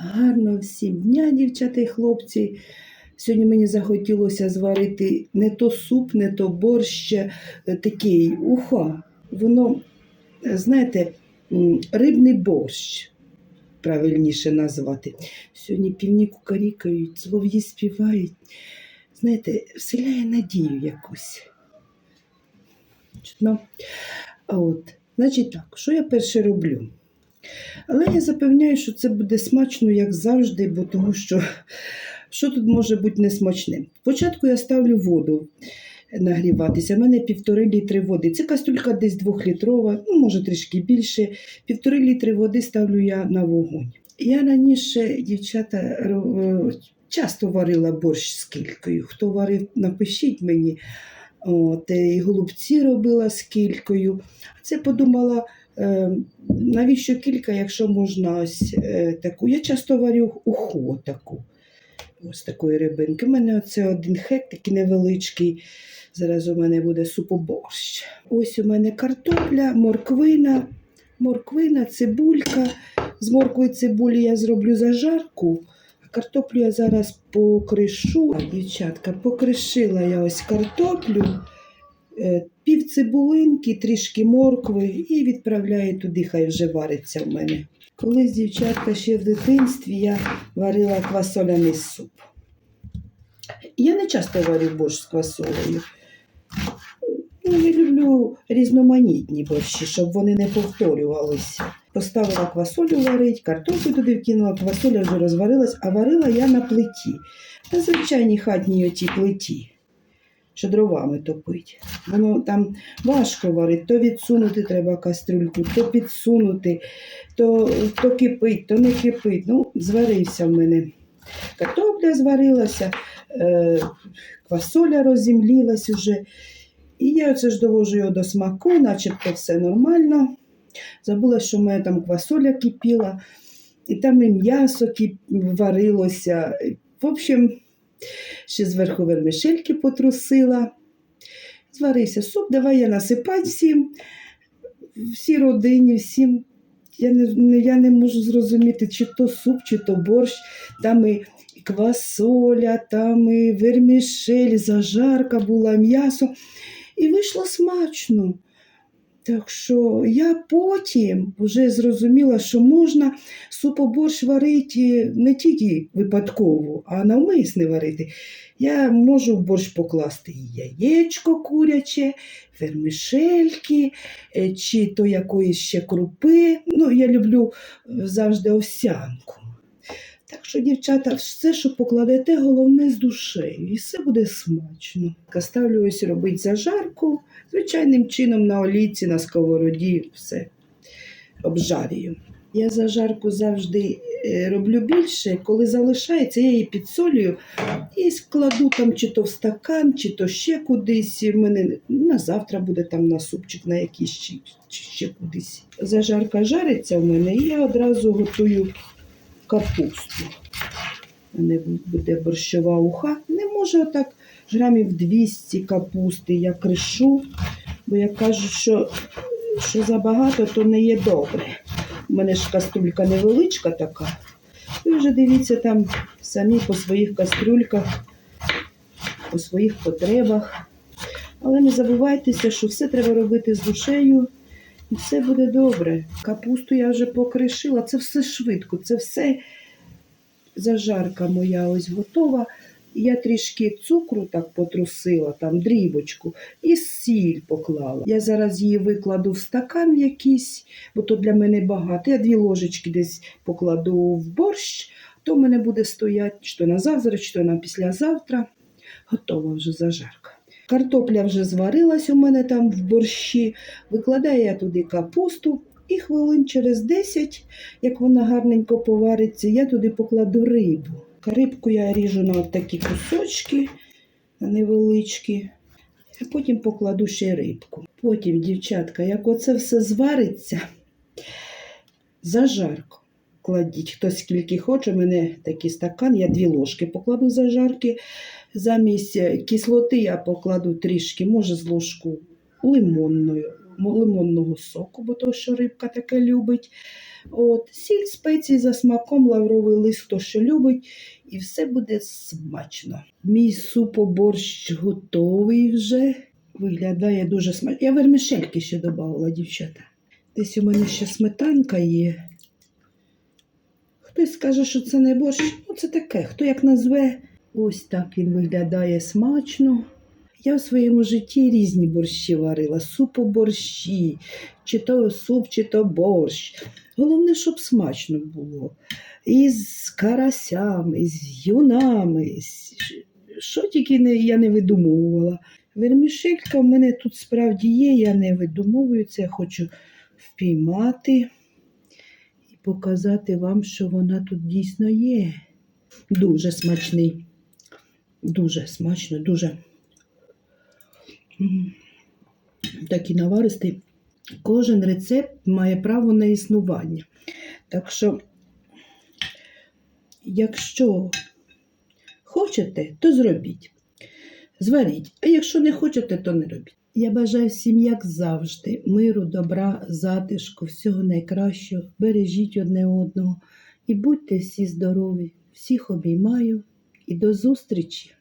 Гарно всім дня, дівчата і хлопці. Сьогодні мені захотілося зварити не то суп, не то борщ, е, такий уха. Воно, е, знаєте, рибний борщ, правильніше назвати. Сьогодні півні кукарікають, солов'ї співають. Знаєте, вселяє надію якусь. Чутно? А от, значить так, що я перше роблю? Але я запевняю, що це буде смачно, як завжди, бо тому що що тут може бути несмачним? Спочатку я ставлю воду нагріватися. У мене півтори літри води. Це кастрюлька десь двохлітрова, ну може трішки більше. Півтори літри води ставлю я на вогонь. Я раніше, дівчата, е, часто варила борщ з кількою. Хто варив, напишіть мені. От, е, і голубці робила з кількою. Це подумала, навіщо кілька, якщо можна ось е, таку. Я часто варю уху таку. Ось такої рибинки. У мене оце один хек, такий невеличкий. Зараз у мене буде супоборщ. Ось у мене картопля, морквина, морквина, цибулька. З моркви цибулі я зроблю зажарку. А картоплю я зараз покришу. Дівчатка, покришила я ось картоплю, е, пів цибулинки, трішки моркви і відправляю туди, хай вже вариться в мене. Колись, дівчатка, ще в дитинстві я варила квасоляний суп. Я не часто варю борщ з квасолею. Ну, я люблю різноманітні борщі, щоб вони не повторювалися. Поставила квасолю варить, картоплю туди вкинула, квасоля вже розварилась, а варила я на плиті. На звичайній хатній отій плиті, що дровами топить. Воно там важко варить, то відсунути треба кастрюльку, то підсунути, то, то кипить, то не кипить. Ну, зварився в мене. Картопля зварилася, е, квасоля розімлілась уже. І я оце ж довожу його до смаку, начебто все нормально. Забула, що в мене там квасоля кипіла, і там і м'ясо варилося. В общем, ще зверху вермишельки потрусила. Зварився суп, давай я насипати всім, всій родині, всім. Я не- я не можу зрозуміти, чи то суп, чи то борщ. Там і квасоля, там і вермішель, зажарка була, м'ясо. І вийшло смачно. Так що я потім вже зрозуміла, що можна супоборщ варити не тільки випадково, а навмисне варити. Я можу в борщ покласти і яєчко куряче, вермишельки, е, чи то якоїсь ще крупи. Ну, я люблю е, завжди овсянку. Так що, дівчата, все, що покладете, головне з душею, і все буде смачно. Ставлю ось робити зажарку, звичайним чином на олійці, на сковороді, все обжарюю. Я зажарку завжди е, роблю більше, коли залишається, я її підсолюю і складу там чи то в стакан, чи то ще кудись. В мене на завтра буде там на супчик, на якийсь чи, чи ще кудись. Зажарка жариться в мене, і я одразу готую капусту. У мене буде борщова уха. Не може отак грамів 200 капусти я кришу, бо я кажу, що, що забагато, то не є добре. У мене ж каструлька невеличка така. Ви вже дивіться там самі по своїх кастрюльках, по своїх потребах. Але не забувайтеся, що все треба робити з душею, і все буде добре. Капусту я вже покришила, це все швидко, це все зажарка моя ось готова. Я трішки цукру так потрусила, там дрібочку, і сіль поклала. Я зараз її викладу в стакан якийсь, бо то для мене багато. Я дві ложечки десь покладу в борщ, то в мене буде стояти що на завтра, що на післязавтра. Готова вже зажарка. Картопля вже зварилась у мене там в борщі. Викладаю я туди капусту. І хвилин через 10, як вона гарненько повариться, я туди покладу рибу. Рибку я ріжу на такі кусочки невеличкі, а потім покладу ще рибку. Потім, дівчатка, як оце все звариться, зажарку кладіть. Хтось скільки хоче, у мене такий стакан, я дві ложки покладу зажарки. Замість кислоти я покладу трішки, може, з ложку лимонної, лимонного соку, бо то, що рибка таке любить. От, сіль, спеції за смаком, лавровий лист, хто що любить, і все буде смачно. Мій супоборщ готовий вже. Виглядає дуже смачно. Я вермишельки ще додавала, дівчата. Десь у мене ще сметанка є. Хтось скаже, що це не борщ. Ну, це таке. Хто як назве, ось так він виглядає смачно. Я в своєму житті різні борщі варила, супоборщі, чи то суп, чи то борщ. Головне, щоб смачно було. І з карасями, з юнами. Що тільки не, я не видумовувала. Вермішелька в мене тут справді є, я не видумовую це, я хочу впіймати і показати вам, що вона тут дійсно є. Дуже смачний. Дуже смачно, дуже. Такий наваристий. Кожен рецепт має право на існування. Так що, якщо хочете, то зробіть. Зваріть. А якщо не хочете, то не робіть. Я бажаю всім, як завжди, миру, добра, затишку, всього найкращого. Бережіть одне одного і будьте всі здорові. Всіх обіймаю і до зустрічі!